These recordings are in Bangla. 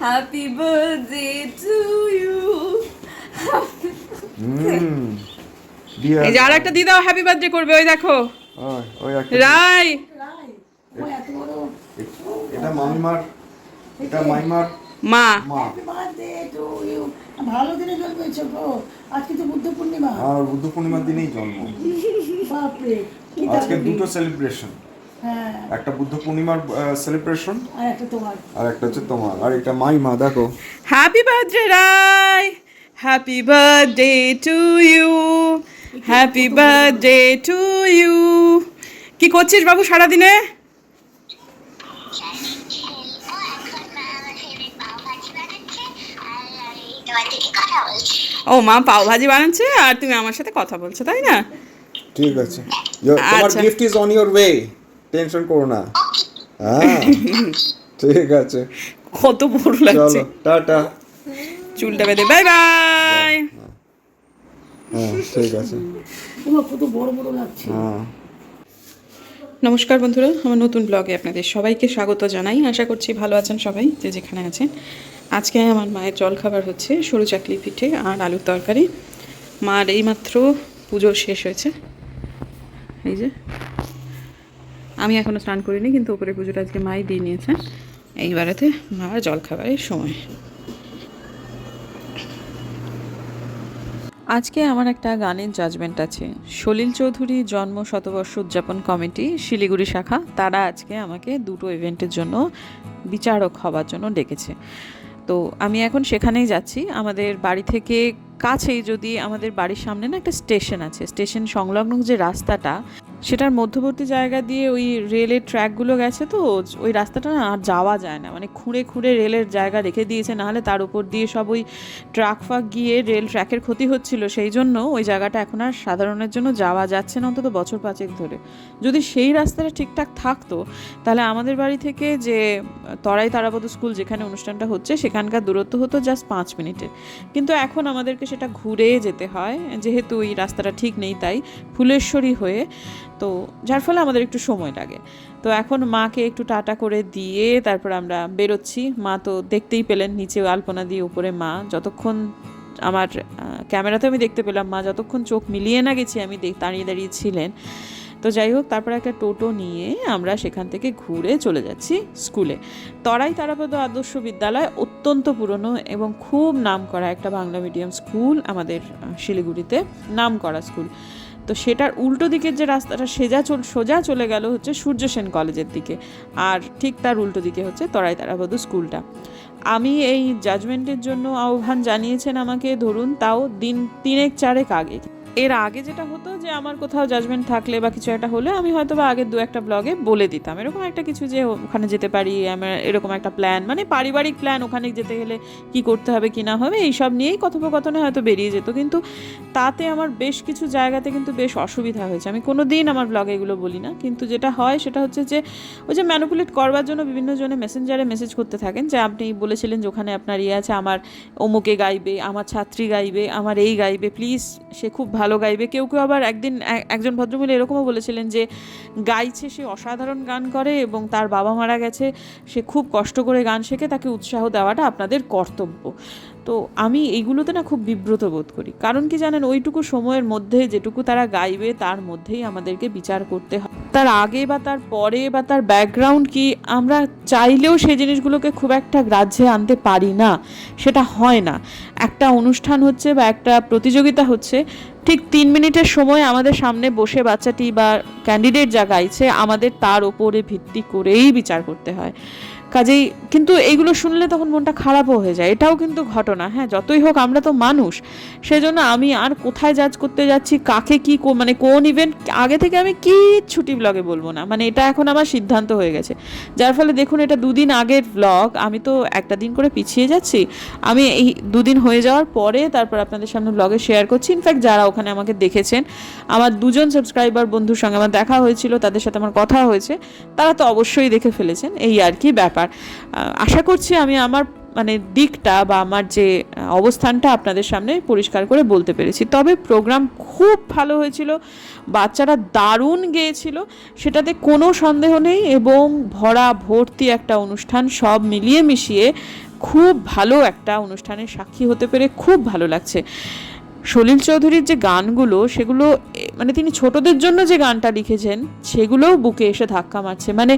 হ্যাপি বার্থডে টু ইউ দিয়া এই যে আর একটা দিদাও হ্যাপি বার্থডে করবে ওই দেখো। ওই, ওই একটা রাই। এটা মামিমার এটা মাইমার মা। ভালো দিনে জন্মেছো গো। আজকে তো বুদ্ধ পূর্ণিমা। আর বুদ্ধ পূর্ণিমার দিনেই জন্ম। বাপরে আজকে। দুটো সেলিব্রেশন হ্যাঁ একটা বুদ্ধ পূর্ণিমার সেলিব্রেশন আর একটা তোমার। আর একটা হচ্ছে তোমার। আর এটা মাইমা দেখো। Happy birthday Rai happy birthday to you happy birthday to you কি করছিস বাবু সারাদিনে? ও মা পাও ভাজি বানাচ্ছে আর তুমি আমার সাথে কথা বলছো তাই না? ঠিক আছে। তোমার। Gift is on your way tension করো না। হ্যাঁ ঠিক আছে। কত বড় লাগছে। চলো টাটা। চুলটা বেঁধে বাই বাই। হ্যাঁ ঠিক আছে। কত বড় বড় লাগছে। হ্যাঁ। নমস্কার বন্ধুরা আমার নতুন ব্লগে আপনাদের সবাইকে স্বাগত জানাই। আশা করছি ভালো আছেন সবাই যে যেখানে আছেন। আজকে আমার মায়ের জলখাবার হচ্ছে সরু চাকলি পিঠে আর আলুর তরকারি। মার এইমাত্র পুজো শেষ হয়েছে। এই যে আমি এখনও স্নান করিনি, কিন্তু উপরে পুজোটা আজকে মাই দিয়ে নিয়েছে। এইবারেতে মার জলখাবারের সময়। আজকে আমার একটা গানের জাজমেন্ট আছে। সলিল চৌধুরী জন্ম শতবর্ষ উদযাপন কমিটি, শিলিগুড়ি শাখা। তারা আজকে আমাকে দুটো ইভেন্টের জন্য বিচারক হবার জন্য ডেকেছে। তো আমি এখন সেখানেই যাচ্ছি। আমাদের বাড়ি থেকে কাছেই যদি আমাদের বাড়ির সামনে না একটা স্টেশন আছে, স্টেশন সংলগ্ন যে রাস্তাটা সেটার মধ্যবর্তী জায়গা দিয়ে ওই রেলের ট্র্যাকগুলো গেছে তো, ওই রাস্তাটা না আর যাওয়া যায় না। মানে খুঁড়ে খুঁড়ে রেলের জায়গা রেখে দিয়েছে নাহলে তার উপর দিয়ে সব ওই ট্রাক ফাক গিয়ে রেল ট্র্যাকের ক্ষতি হচ্ছিল। সেই জন্য ওই জায়গাটা এখন আর সাধারণের জন্য যাওয়া যাচ্ছে না অন্তত বছর পাঁচেক ধরে। যদি সেই রাস্তাটা ঠিকঠাক থাকতো, তাহলে আমাদের বাড়ি থেকে যে তরাই তারাপদ স্কুল যেখানে অনুষ্ঠানটা হচ্ছে, সেখানকার দূরত্ব হতো জাস্ট পাঁচ মিনিটের কিন্তু এখন আমাদেরকে সেটা ঘুরে যেতে হয়। যেহেতু ওই রাস্তাটা ঠিক নেই তাই ফুলেশ্বরী হয়ে তো যার ফলে আমাদের একটু সময় লাগে। তো এখন মাকে একটু টাটা করে দিয়ে তারপর আমরা বেরোচ্ছি। মা তো দেখতেই পেলেন নিচে আলপনা দিয়ে উপরে মা। যতক্ষণ আমার ক্যামেরাতে আমি দেখতে পেলাম মা, যতক্ষণ চোখ মিলিয়ে না গেছি আমি দাঁড়িয়ে দাঁড়িয়ে ছিলেন। তো যাই হোক, তারপর একটা টোটো নিয়ে আমরা সেখান থেকে ঘুরে চলে যাচ্ছি স্কুলে। তরাই তারাপদ আদর্শ বিদ্যালয় অত্যন্ত পুরনো এবং খুব নামকরা একটা বাংলা মিডিয়াম স্কুল আমাদের শিলিগুড়িতে, নামকরা স্কুল। তো সেটার উল্টো দিকের যে রাস্তাটা সেজা চল, সোজা চলে গেল হচ্ছে সূর্য সেন কলেজের দিকে। আর ঠিক তার উল্টো দিকে হচ্ছে তরাই তারাবধু স্কুলটা। আমি এই জাজমেন্টের জন্য আহ্বান জানিয়েছেন আমাকে, ধরুন, তাও দিন তিনেক চারেক আগে। এর আগে যেটা হতো যে আমার কোথাও জাজমেন্ট থাকলে বা কিছু একটা হলে আমি হয়তো বা আগের দু একটা ব্লগে বলে দিতাম। এরকম একটা কিছু যে ওখানে যেতে পারি, আমার এরকম একটা প্ল্যান মানে পারিবারিক প্ল্যান ওখানে যেতে গেলে কি করতে হবে, কি না হবে, এইসব নিয়েই কথোপকথনে হয়তো বেরিয়ে যেত। কিন্তু তাতে আমার বেশ কিছু জায়গাতে কিন্তু বেশ অসুবিধা হয়েছে। আমি কোনো দিন আমার ব্লগে এগুলো বলি না। কিন্তু যেটা হয়, সেটা হচ্ছে যে ওই যে ম্যানুপুলেট করবার জন্য বিভিন্ন জনে মেসেঞ্জারে মেসেজ করতে থাকেন যে, আপনি বলেছিলেন যে ওখানে আপনার ইয়ে আছে, আমার অমুকে গাইবে, আমার ছাত্রী গাইবে, আমার এই গাইবে প্লিজ সে খুব ভালো গাইবে। কেউ কেউ আবার একদিন একজন ভদ্রমহিলা এরকমও বলেছিলেন যে, গাইছে সে অসাধারণ গান করে এবং তার বাবা মারা গেছে, সে খুব কষ্ট করে গান শেখে, তাকে উৎসাহ দেওয়াটা আপনাদের কর্তব্য। তো আমি এইগুলোতে না খুব বিব্রত বোধ করি। কারণ কি জানেন, ওইটুকু সময়ের মধ্যে যেটুকু তারা গাইবে, তার মধ্যেই আমাদেরকে বিচার করতে হয়। তার আগে বা তার পরে বা তার ব্যাকগ্রাউন্ড কি, আমরা চাইলেও সেই জিনিসগুলোকে খুব একটা গ্রাহ্যে আনতে পারি না। সেটা হয় না। একটা অনুষ্ঠান হচ্ছে বা একটা প্রতিযোগিতা হচ্ছে, ঠিক তিন মিনিটের সময় আমাদের সামনে বসে বাচ্চাটি বা ক্যান্ডিডেট যা গাইছে, আমাদের তার ওপরে ভিত্তি করেই বিচার করতে হয়। কাজেই কিন্তু এইগুলো শুনলে তখন মনটা খারাপও হয়ে যায়। এটাও কিন্তু ঘটনা হ্যাঁ যতই হোক আমরা তো মানুষ। সেজন্য আমি আর কোথায় জাজ করতে যাচ্ছি, কাকে কি মানে কোন ইভেন্ট আগে থেকে আমি কি ছুটি ব্লগে বলব না। মানে এটা এখন আমার সিদ্ধান্ত হয়ে গেছে। যার ফলে দেখুন এটা দুদিন আগের ব্লগ আমি তো একটা দিন করে পিছিয়ে যাচ্ছি। আমি এই দুদিন হয়ে যাওয়ার পরে তারপর আপনাদের সামনে ব্লগে শেয়ার করছি। ইনফ্যাক্ট যারা ওখানে আমাকে দেখেছেন, আমার দুজন সাবস্ক্রাইবার বন্ধুর সঙ্গে আমার দেখা হয়েছিল, তাদের সাথে আমার কথা হয়েছে, তারা তো অবশ্যই দেখে ফেলেছেন। এই আর কি ব্যাপার। আহ, আশা করছি আমি আমার মানে দিকটা বা আমার যে অবস্থানটা আপনাদের সামনে পরিষ্কার করে বলতে পেরেছি। তবে প্রোগ্রাম খুব ভালো হয়েছিল বাচ্চারা দারুণ গেয়েছিল সেটাতে কোনো সন্দেহ নেই এবং ভরা ভর্তি একটা অনুষ্ঠান সব মিলিয়ে মিশিয়ে খুব ভালো একটা অনুষ্ঠানের সাক্ষী হতে পেরে খুব ভালো লাগছে। সলিল চৌধুরীর যে গানগুলো, সেগুলো মানে তিনি ছোটদের জন্য যে গানটা লিখেছেন, সেগুলোও বুকে এসে ধাক্কা মারছে। মানে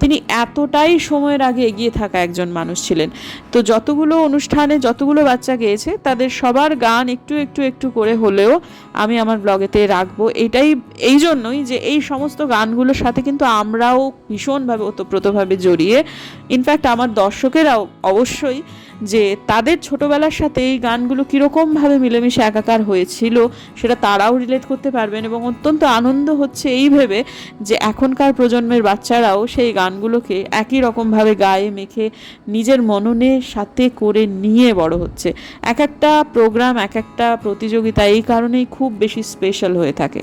তিনি এতটাই সময়ের আগে এগিয়ে থাকা একজন মানুষ ছিলেন। তো যতগুলো অনুষ্ঠানে যতগুলো বাচ্চা গেয়েছে, তাদের সবার গান একটু একটু একটু করে হলেও আমি আমার ব্লগেতে রাখব। এটাই, এই জন্যই যে এই সমস্ত গানগুলোর সাথে কিন্তু আমরাও ভীষণভাবে ওতপ্রোতভাবে জড়িয়ে, ইনফ্যাক্ট আমার দর্শকেরাও অবশ্যই যে তাদের ছোটবেলার সাথে এই গানগুলো কীরকমভাবে মিলেমিশে একাকার হয়েছিল, সেটা তারাও রিলেট করতে পারবেন এবং অত্যন্ত আনন্দ হচ্ছে এই ভেবে যে এখনকার প্রজন্মের বাচ্চারাও সেই গানগুলোকে একই রকমভাবে গায়ে মেখে নিজের মননের সাথে করে নিয়ে বড় হচ্ছে। এক একটা প্রোগ্রাম এক একটা প্রতিযোগিতা এই কারণেই খুব বেশি স্পেশাল হয়ে থাকে।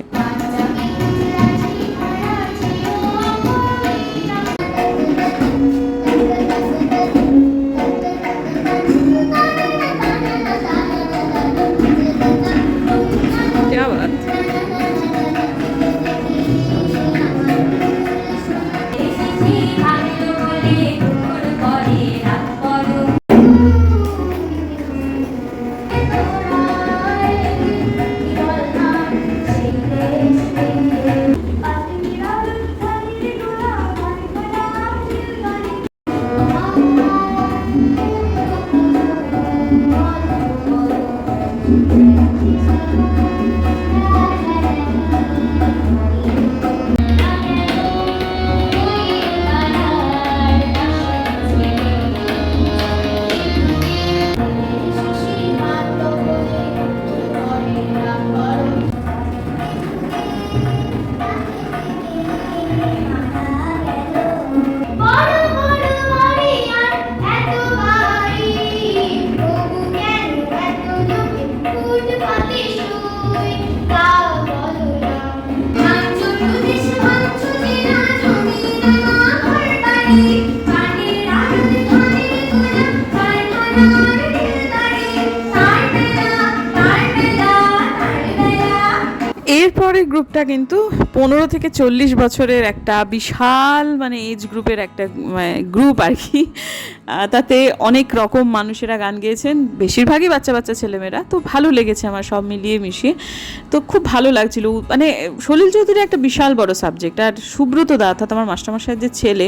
এরপরে গ্রুপটা কিন্তু পনেরো থেকে চল্লিশ বছরের একটা বিশাল মানে এজ গ্রুপের একটা গ্রুপ আর কি। তাতে অনেক রকম মানুষেরা গান গেয়েছেন। বেশিরভাগই বাচ্চা বাচ্চা ছেলেমেয়েরা। তো ভালো লেগেছে আমার সব মিলিয়ে মিশিয়ে। তো খুব ভালো লাগছিল। মানে সলিল চৌধুরী একটা বিশাল বড় সাবজেক্ট আর সুব্রত দা অর্থাৎ আমার মাস্টারমশাইয়ের যে ছেলে,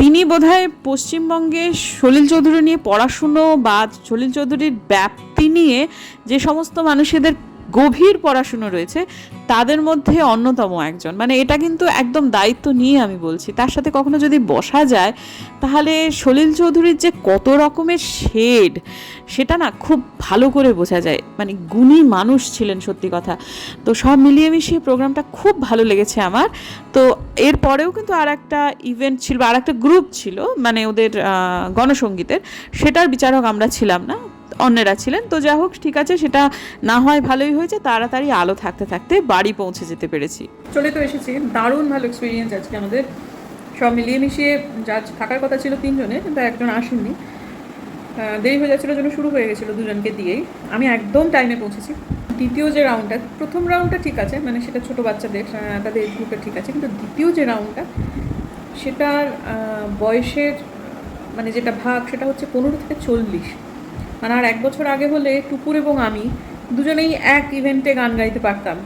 তিনি বোধহয় পশ্চিমবঙ্গে সলিল চৌধুরী নিয়ে পড়াশুনো বা সলিল চৌধুরীর ব্যাপ্তি নিয়ে যে সমস্ত মানুষেদের গভীর পড়াশুনো রয়েছে, তাদের মধ্যে অন্যতম একজন। মানে এটা কিন্তু একদম দায়িত্ব নিয়ে আমি বলছি। তার সাথে কখনো যদি বসা যায়, তাহলে সলিল চৌধুরীর যে কত রকমের শেড, সেটা না খুব ভালো করে বোঝা যায়। মানে গুণী মানুষ ছিলেন সত্যি কথা। তো সব মিলিয়ে মিশিয়ে প্রোগ্রামটা খুব ভালো লেগেছে আমার। তো এরপরেও কিন্তু আর একটা ইভেন্ট ছিল আর একটা গ্রুপ ছিল মানে ওদের গণসঙ্গীতের সেটার বিচারক আমরা ছিলাম না। অন্যেরা ছিলেন। তো যা হোক, ঠিক আছে, সেটা না হয় ভালোই হয়েছে, তাড়াতাড়ি আলো থাকতে থাকতে বাড়ি পৌঁছে যেতে পেরেছি। চলে তো এসেছি, দারুণ ভালো এক্সপিরিয়েন্স আজকে আমাদের। সব মিলিয়ে মিশিয়ে যা থাকার কথা ছিল তিনজনে, কিন্তু একজন আসেননি। দেরি হয়ে যাচ্ছিল জন্য শুরু হয়ে গেছিল দুজনকে দিয়েই। আমি একদম টাইমে পৌঁছেছি। দ্বিতীয় যে রাউন্ডটা প্রথম রাউন্ডটা ঠিক আছে মানে সেটা ছোটো বাচ্চাদের তাদের এজ গ্রুপে ঠিক আছে, কিন্তু দ্বিতীয় যে রাউন্ডটা সেটার বয়সের মানে যেটা ভাগ, সেটা হচ্ছে পনেরো থেকে চল্লিশ। মানে আর এক বছর আগে হলে টুকুর এবং আমি দুজনেই এক ইভেন্টে গান গাইতে পারতাম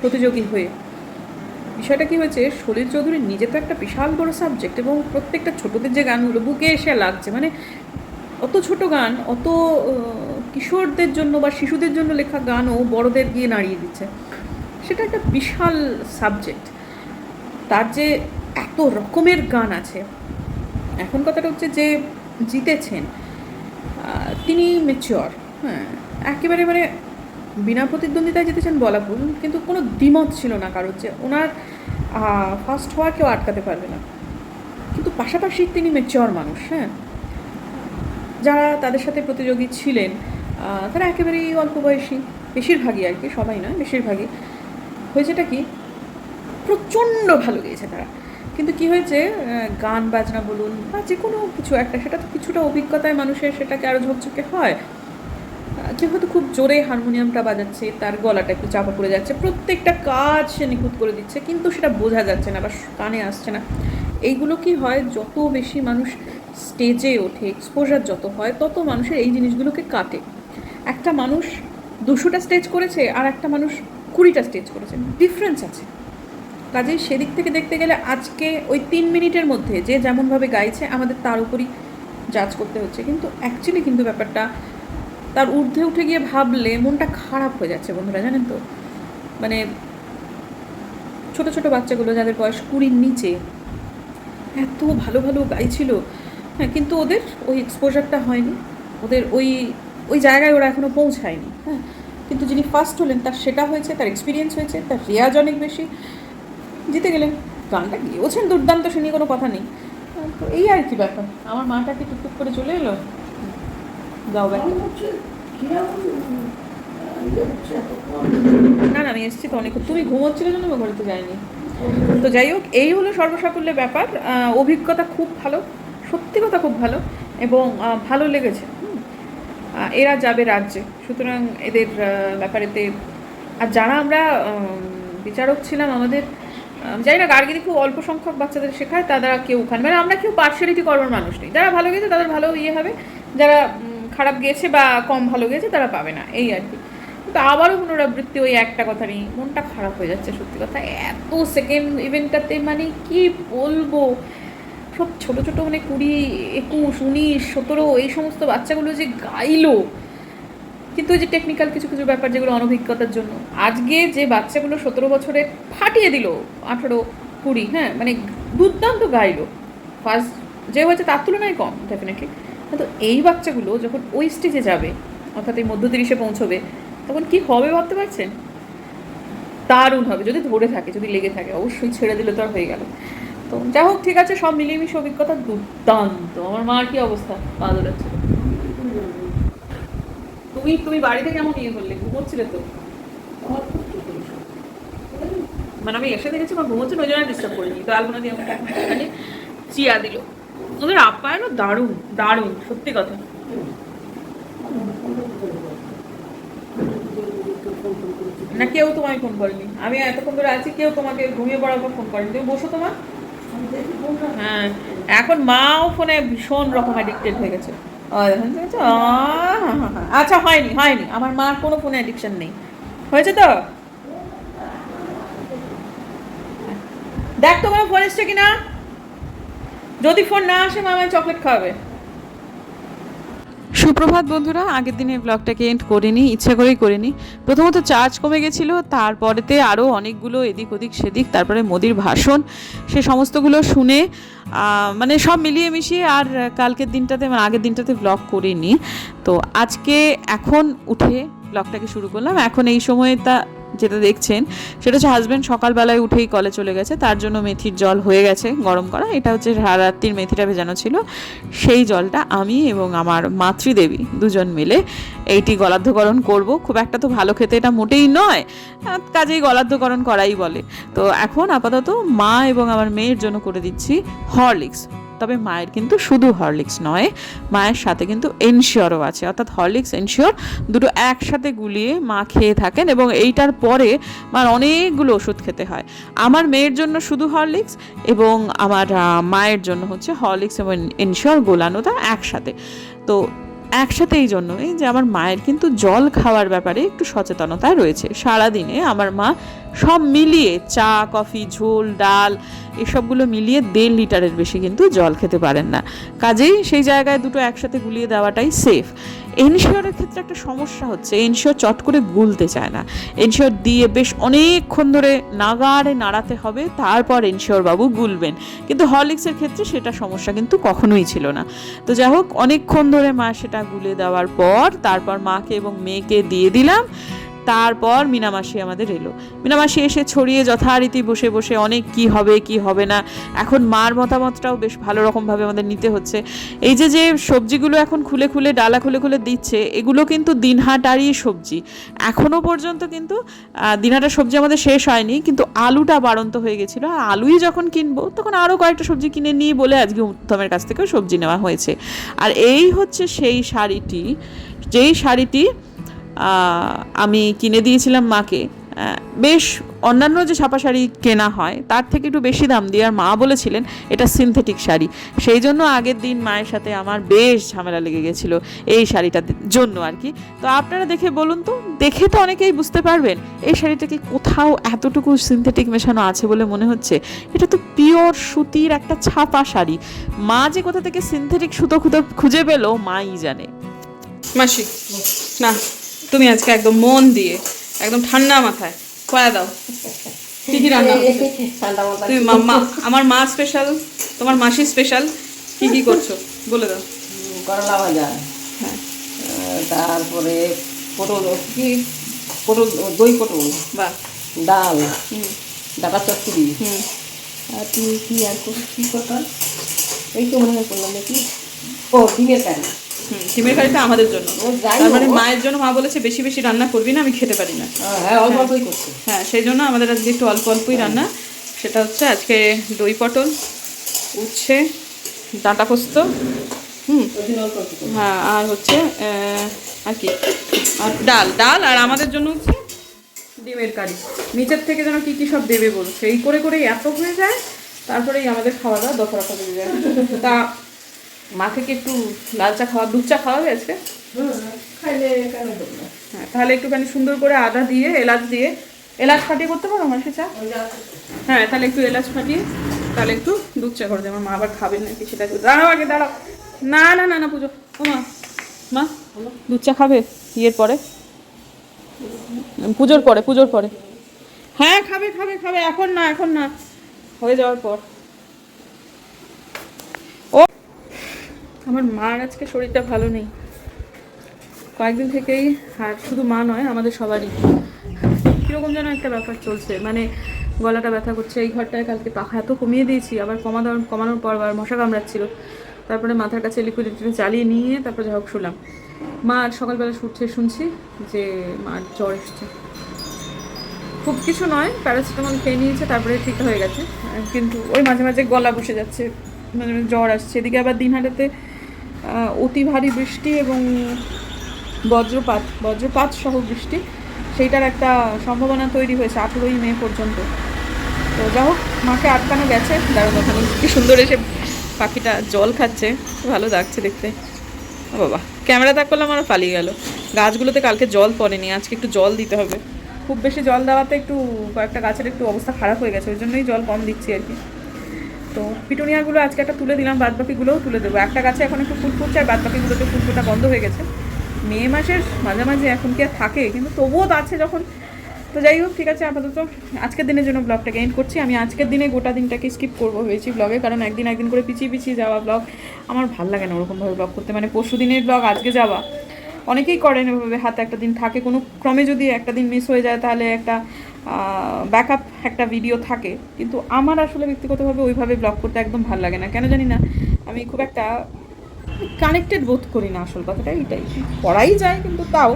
প্রতিযোগী হয়ে। বিষয়টা কি হয়েছে সলিল চৌধুরী নিজে তো একটা বিশাল বড় সাবজেক্ট এবং প্রত্যেকটা ছোটদের যে গানগুলো বুকে এসে লাগছে মানে অত ছোট গান, অত কিশোরদের জন্য বা শিশুদের জন্য লেখা গানও বড়দের গিয়ে নাড়িয়ে দিচ্ছে। সেটা একটা বিশাল সাবজেক্ট তার যে এত রকমের গান আছে, এখন কথাটা হচ্ছে যে জিতেছেন তিনি মেচিওর হ্যাঁ। একেবারে মানে বিনা প্রতিদ্বন্দ্বিতায় জিতেছেন বলা ভুল কিন্তু কোনো দ্বিমত ছিল না কারোর যে ওনার ফার্স্ট হওয়া কেউ আটকাতে পারবে না। কিন্তু পাশাপাশি তিনি মেচিওর মানুষ হ্যাঁ। যারা তাদের সাথে প্রতিযোগী ছিলেন তারা একেবারেই অল্প বয়সী। বেশিরভাগই আর কি, সবাই নয়, বেশিরভাগই। হয়েছেটা কি? প্রচণ্ড ভালো গেয়েছে তারা। কিন্তু কি হয়েছে গান, বাজনা বলুন বা যে কোনো কিছু একটা, সেটা তো কিছুটা অভিজ্ঞতায় মানুষের সেটাকে আরও ঝকঝকে হয়। কেউ হয়তো খুব জোরে হারমোনিয়ামটা বাজাচ্ছে, তার গলাটা একটু চাপা পড়ে যাচ্ছে, প্রত্যেকটা কাজ সে নিখুঁত করে দিচ্ছে, কিন্তু সেটা বোঝা যাচ্ছে না বা কানে আসছে না। এইগুলো কি হয়, যত বেশি মানুষ স্টেজে ওঠে এক্সপোজার যত হয়, তত মানুষের এই জিনিসগুলোকে কাটে। একটা মানুষ দুশোটা স্টেজ করেছে, আর একটা মানুষ কুড়িটা স্টেজ করেছে ডিফারেন্স আছে। কাজেই সেদিক থেকে দেখতে গেলে আজকে ওই তিন মিনিটের মধ্যে যে যেমনভাবে গাইছে, আমাদের তার উপরই জাজ করতে হচ্ছে। কিন্তু অ্যাকচুয়ালি কিন্তু ব্যাপারটা তার ঊর্ধ্বে উঠে গিয়ে ভাবলে মনটা খারাপ হয়ে যাচ্ছে বন্ধুরা, জানেন তো? মানে ছোট ছোট বাচ্চাগুলো যাদের বয়স কুড়ির নিচে এত ভালো ভালো গাইছিল। হ্যাঁ কিন্তু ওদের ওই এক্সপোজারটা হয়নি। ওদের ওই ওই জায়গায় ওরা এখনও পৌঁছায়নি। হ্যাঁ কিন্তু যিনি ফার্স্ট হলেন, তার সেটা হয়েছে, তার এক্সপিরিয়েন্স হয়েছে, তার রেয়াজ অনেক বেশি। জিতে গেলেন। গানটা গিয়েওছেন, দুর্দান্ত, সে নিয়ে কোনো কথা নেই। তো এই আর কি ব্যাপার? আমার মাটা কি টুকটুক করে চলে এলো? যাও। না না, আমি এসেছি তো অনেক তুমি ঘুমোচ্ছিলে জন্য আমি ঘরেতে যাইনি। তো যাই হোক, এই হলো সর্বসাকুল্যের ব্যাপার। অভিজ্ঞতা খুব ভালো, সত্যি কথা খুব ভালো, এবং ভালো লেগেছে। এরা যাবে রাজ্যে। সুতরাং এদের ব্যাপারেতে আর যারা আমরা বিচারক ছিলাম আমাদের জানি না গার্গিরি খুব অল্প সংখ্যক বাচ্চাদের শেখায়, তারা কেউ ওখানে মানে আমরা কেউ পার্সিয়ালিটি করবার মানুষ নেই। যারা ভালো গেছে, তাদের ভালো ইয়ে হবে। যারা খারাপ গেছে বা কম ভালো গেছে, তারা পাবে না, এই আর কি। কিন্তু আবারও পুনরাবৃত্তি ওই একটা কথা নেই, মনটা খারাপ হয়ে যাচ্ছে, সত্যি কথা। এত সেকেন্ড ইভেন্টটাতে মানে কি বলব? সব ছোট ছোট মানে কুড়ি, একুশ, উনিশ, সতেরো, এই সমস্ত বাচ্চাগুলো যে গাইলো। কিন্তু ওই যে টেকনিক্যাল কিছু কিছু ব্যাপার যেগুলো অনভিজ্ঞতার জন্য। আজকে যে বাচ্চাগুলো সতেরো বছরে ফাটিয়ে দিল, আঠেরো, কুড়ি হ্যাঁ মানে দুর্দান্ত গাইলো। ফার্স্ট যে হয়েছে তার তুলনায় কম ডেফিনেটলি কিন্তু এই বাচ্চাগুলো যখন ওই স্টেজে যাবে, অর্থাৎ এই মধ্য তিরিশে পৌঁছবে, তখন কি হবে ভাবতে পারছেন? দারুণ হবে, যদি ধরে থাকে, যদি লেগে থাকে, অবশ্যই ছেড়ে দিলে তো আর হয়ে গেল। তো যাই হোক, ঠিক আছে, সব মিলিয়ে মিশে অভিজ্ঞতা দুর্দান্ত। আমার মার কি অবস্থা? পা দোলাচ্ছিল তুমি তুমি বাড়িতে কেমন ইয়ে করলে? ঘুমোচ্ছিলে তো। মানে আমি এসে দেখেছি আমার ঘুমোচ্ছে ওই জন্য ডিস্টার্ব করিনি। তো আলপনা দিয়ে আমাকে একটুখানি চিয়া দিল। ওদের আপ্যায়নও দারুণ দারুণ, সত্যি কথা। না, কেউ তোমায় ফোন করেনি। আমি এতক্ষণ ধরে আছি, কেউ তোমাকে ঘুমিয়ে পড়ার পর ফোন করেনি। তুমি বসো তোমার হ্যাঁ এখন মাও ফোনে ভীষণ রকম অ্যাডিক্টেড হয়ে গেছে। আচ্ছা হয়নি হয়নি। আমার মার কোনো ফোনে অ্যাডিকশন নেই। হয়েছে তো? দেখ, তোমার ফোন এসছে কিনা? যদি ফোন না আসে মা আমায় চকলেট খাওয়াবে। সুপ্রভাত বন্ধুরা, আগের দিনে ব্লগটাকে এন্ড করিনি, ইচ্ছা করেই করিনি। প্রথমত চার্জ কমে গেছিল, তারপরেতে আরও অনেকগুলো এদিক ওদিক সেদিক, তারপরে মোদির ভাষণ, সে সমস্তগুলো শুনে মানে সব মিলিয়ে মিশিয়ে আর কালকের দিনটাতে মানে আগের দিনটাতে ব্লগ করিনি। তো আজকে এখন উঠে ব্লগটাকে শুরু করলাম। এখন এই সময়ে তা যেটা দেখছেন, সেটা হচ্ছে হাজব্যান্ড সকালবেলায় উঠেই কলে চলে গেছে। তার জন্য মেথির জল হয়ে গেছে গরম করা। এটা হচ্ছে রাত্রির মেথিটা ভেজানো ছিল। সেই জলটা আমি এবং আমার মাতৃদেবী দুজন মিলে এইটি গলাধ্যকরণ করব। খুব একটা তো ভালো খেতে এটা মোটেই নয় কাজেই গলাধ্যকরণ করাই বলে। তো এখন আপাতত মা এবং আমার মেয়ের জন্য করে দিচ্ছি হরলিক্স। তবে মায়ের কিন্তু শুধু হরলিক্স নয়, মায়ের সাথে কিন্তু এনশিওরও আছে। অর্থাৎ হরলিক্স, এনশিওর দুটো একসাথে গুলিয়ে মা খেয়ে থাকেন এবং এইটার পরে মার অনেকগুলো ওষুধ খেতে হয়। আমার মেয়ের জন্য শুধু হরলিক্স এবং আমার মায়ের জন্য হচ্ছে হরলিক্স এবং এনশিওর গোলানোটা একসাথে। তো একসাথে এই জন্যই যে আমার মায়ের কিন্তু জল খাওয়ার ব্যাপারে একটু সচেতনতা রয়েছে। সারাদিনে আমার মা সব মিলিয়ে চা, কফি, ঝোল, ডাল এসবগুলো মিলিয়ে দেড় লিটারের বেশি কিন্তু জল খেতে পারেন না। কাজেই সেই জায়গায় দুটো একসাথে গুলিয়ে দেওয়াটাই সেফ এনশিওরের ক্ষেত্রে একটা সমস্যা হচ্ছে এনশিওর চট করে গুলতে চায় না। এনশিওর দিয়ে বেশ অনেকক্ষণ ধরে নাগাড়ে নাড়াতে হবে, তারপর এনশিওর বাবু গুলবেন। কিন্তু হরলিক্সের ক্ষেত্রে সেটা সমস্যা কিন্তু কখনোই ছিল না। তো যাই হোক, অনেকক্ষণ ধরে মা সেটা গুলে দেওয়ার পর, তারপর মাকে এবং মেয়েকে দিয়ে দিলাম। তারপর মিনামাসি আমাদের এলো। মিনামাসি এসে ছড়িয়ে যথারীতি বসে বসে অনেক কি হবে কি হবে না এখন মার মতামতটাও বেশ ভালো রকমভাবে আমাদের নিতে হচ্ছে। এই যে যে সবজিগুলো এখন খুলে খুলে ডালা খুলে খুলে দিচ্ছে এগুলো কিন্তু দিনহাটারই সবজি। এখনও পর্যন্ত কিন্তু আহ, দিনহাটার সবজি আমাদের শেষ হয়নি কিন্তু আলুটা বাড়ন্ত হয়ে গেছিল। আর আলুই যখন কিনবো তখন আরও কয়েকটা সবজি কিনে নিয়ে বলে আজকে উত্তমের কাছ থেকেও সবজি নেওয়া হয়েছে। আর এই হচ্ছে সেই শাড়িটি যেই শাড়িটি আমি কিনে দিয়েছিলাম মাকে। বেশ অন্যান্য যে ছাপা শাড়ি কেনা হয়, তার থেকে একটু বেশি দাম দিয়ে আর মা বলেছিলেন, এটা সিনথেটিক শাড়ি। সেই জন্য আগের দিন মায়ের সাথে আমার বেশ ঝামেলা লেগে গেছিল এই শাড়িটার জন্য আর কি। তো আপনারা দেখে বলুন তো, দেখে তো অনেকেই বুঝতে পারবেন, এই শাড়িটা কি কোথাও এতটুকু সিনথেটিক মেশানো আছে বলে মনে হচ্ছে? এটা তো পিওর সুতির একটা ছাপা শাড়ি। মা যে কোথা থেকে সিনথেটিক সুতো খুঁজে পেল, মাই জানে। মাসি, না। তুমি আজকে একদম মন দিয়ে একদম ঠান্ডা মাথায় খোয়া দাও। কি কি রান্না তুমি মা- আমার মা স্পেশাল তোমার মাসি স্পেশাল কি কি করছ? বলে দাও। করলা ভাজা হ্যাঁ। তারপরে পটল কি? পটল দই পটল বা ডাল হুম। ডাটা চচ্চড়ি। হুম। আর তুই কি আর কি করতাম এই তো মনে হয় করলাম নাকি? ও ডিমের কারি। ডিমের কারিটা আমাদের জন্য। তার মানে মায়ের জন্য মা বলেছে বেশি বেশি রান্না করবি না আমি খেতে পারি না। হ্যাঁ অল্প হ্যাঁ সেই জন্য আমাদের আজকে একটু অল্প অল্পই রান্না। সেটা হচ্ছে আজকে দই পটল উচ্ছে ডাঁটা পোস্ত হুম। হ্যাঁ আর হচ্ছে আর কি? আর ডাল। ডাল আর আমাদের জন্য হচ্ছে ডিমের কারি। নিচের থেকে যেন কি কি সব দেবে বল? সেই করে করে এত হয়ে যায় তারপরেই আমাদের খাওয়া দাওয়া দফা রফা হয়ে যায় তা মাকে কি একটু লাল চা খাওয়া দুধ চা খাওয়াবে আজকে হ্যাঁ তাহলে একটুখানি সুন্দর করে আদা দিয়ে এলাচ দিয়ে এলাচ ফাটিয়ে করতে পারো আমার চা? হ্যাঁ তাহলে একটু এলাচ ফাটিয়ে তাহলে একটু দুধ চা করে দেয় আমার মা আবার খাবেন নাকি সেটা দাঁড়াও আগে দাঁড়াও। না না না না পুজো। ও মা মা দুধ চা খাবে ইয়ের পরে? পুজোর পরে পুজোর পরে। হ্যাঁ খাবে খাবে খাবে এখন না এখন না। হয়ে যাওয়ার পর। আমার মার আজকে শরীরটা ভালো নেই। কয়েকদিন থেকেই আর শুধু মা নয় আমাদের সবারই। কীরকম যেন একটা ব্যাপার চলছে। মানে গলাটা ব্যথা করছে এই ঘরটায় কালকে পাখা এত কমিয়ে দিয়েছি আবার কমা কমানোর পর আবার মশা কামড়াচ্ছিল। তারপরে মাথার কাছে লিকুইড চালিয়ে নিয়ে তারপরে যা হোক শুলাম। মা সকালবেলা শুটছে শুনছি যে মার জ্বর এসছে। খুব কিছু নয় প্যারাসিটামল খেয়ে নিয়েছে তারপরে ঠিক হয়ে গেছে। কিন্তু ওই মাঝে মাঝে গলা বসে যাচ্ছে মানে জ্বর আসছে। এদিকে আবার দিনহাটাতে আহ, অতি ভারী বৃষ্টি এবং বজ্রপাত বজ্রপাত সহ বৃষ্টি, সেইটার একটা সম্ভাবনা তৈরি হয়েছে আঠেরোই মে পর্যন্ত। তো যা হোক, মাকে আটকানো গেছে। দারুণ ওখানে কি সুন্দর এসে পাখিটা জল খাচ্ছে। ভালো লাগছে দেখতে। বাবা, ক্যামেরা তাক করলাম আমার পালিয়ে গেল। গাছগুলোতে কালকে জল পড়েনি, আজকে একটু জল দিতে হবে। খুব বেশি জল দেওয়াতে একটু কয়েকটা গাছের একটু অবস্থা খারাপ হয়ে গেছে, ওই জন্যই জল কম দিচ্ছি আর কি। তো পিটুনিয়াগুলো আজকে একটা তুলে দিলাম বাদ বাকিগুলোও তুলে দেবো। একটা গাছে এখন একটু ফুল ফুটছে আর বাদ বাকিগুলোতে ফুল ফোটা বন্ধ হয়ে গেছে। মে মাসের মাঝামাঝি এখন কি আর থাকে, কিন্তু তবুও আছে যখন। তো যাই হোক, ঠিক আছে, আপাতত আজকের দিনের জন্য ব্লগটাকে এন্ড করছি। আমি আজকের দিনে গোটা দিনটাকে স্কিপ করব হয়েছি ব্লগে কারণ একদিন একদিন করে পিছিয়ে পিছিয়ে যাওয়া ব্লগ আমার ভালো লাগে না ওরকমভাবে ব্লগ করতে। মানে পরশু দিনের ব্লগ আজকে যাওয়া। অনেকেই করেন এভাবে, হাতে একটা দিন থাকে। কোনো ক্রমে যদি একটা দিন মিস হয়ে যায়, তাহলে একটা ব্যাকআপ একটা ভিডিও থাকে। কিন্তু আমার আসলে ব্যক্তিগতভাবে ওইভাবে ব্লগ করতে একদম ভালো লাগে না। কেন জানি না, আমি খুব একটা কানেক্টেড বোধ করি না আসল কথাটা, এইটাই। করাই যায়, কিন্তু তাও।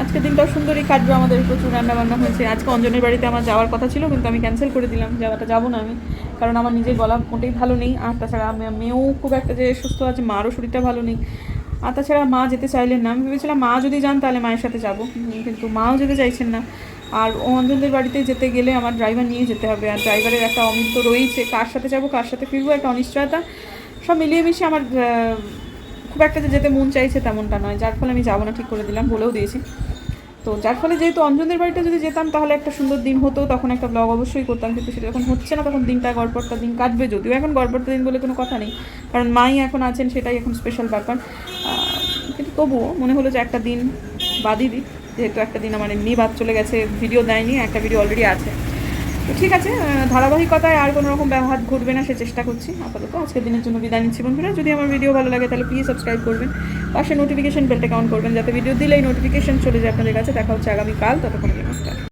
আজকের দিনটাও সুন্দরই কাটবে, আমাদের প্রচুর রান্নাবান্না হয়েছে। আজকে অঞ্জনের বাড়িতে আমার যাওয়ার কথা ছিল, কিন্তু আমি ক্যান্সেল করে দিলাম, যাওয়াটা যাব না আমি। কারণ আমার নিজের গলা মোটেই ভালো নেই। আর তাছাড়া মেয়েও খুব একটা যে সুস্থ আছে, মারও শরীরটা ভালো নেই। আর তাছাড়া মা যেতে চাইলেন না। আমি ভেবেছিলাম মা যদি যান তাহলে মায়ের সাথে যাব। কিন্তু মাও যেতে চাইছেন না। আর ও অঞ্জনদের বাড়িতে যেতে গেলে আমার ড্রাইভার নিয়ে যেতে হবে। আর ড্রাইভারের একটা অমিত রয়েছে কার সাথে যাব কার সাথে ফিরবো একটা অনিশ্চয়তা। সব মিলিয়ে মিশিয়ে আমার খুব একটা যে যেতে মন চাইছে তেমনটা নয়। যার ফলে আমি যাব না ঠিক করে দিলাম বলেও দিয়েছি। তো যার ফলে যেহেতু অঞ্জনদের বাড়িতে যদি যেতাম তাহলে একটা সুন্দর দিন হতো। তখন একটা ব্লগ অবশ্যই করতাম। কিন্তু সেটা যখন হচ্ছে না তখন দিনটা গড়পড়টা দিন কাটবে। যদিও এখন গড়পড়টা দিন বলে কোনো কথা নেই। কারণ মাই এখন আছেন সেটাই এখন স্পেশাল ব্যাপার। তবুও মনে হলো যে একটা দিন বাদই দিই যেহেতু একটা দিন আমার এমনি বাদ চলে গেছে ভিডিও দেয়নি, একটা ভিডিও অলরেডি আছে। তো ঠিক আছে ধারাবাহিকতায় আর কোনো রকম ব্যবহার ঘটবে না, সে চেষ্টা করছি। আপাতত আজকের দিনের জন্য বিদায় নিচ্ছি বন্ধুরা। যদি আমার ভিডিও ভালো লাগে, তাহলে প্লিজ সাবস্ক্রাইব করবেন। পাশে নোটিফিকেশন বেলটা কাউন্ট করবেন, যাতে ভিডিও দিলেই নোটিফিকেশন চলে যায় আপনাদের কাছে। দেখা হচ্ছে আগামীকাল ততক্ষণ জন্য।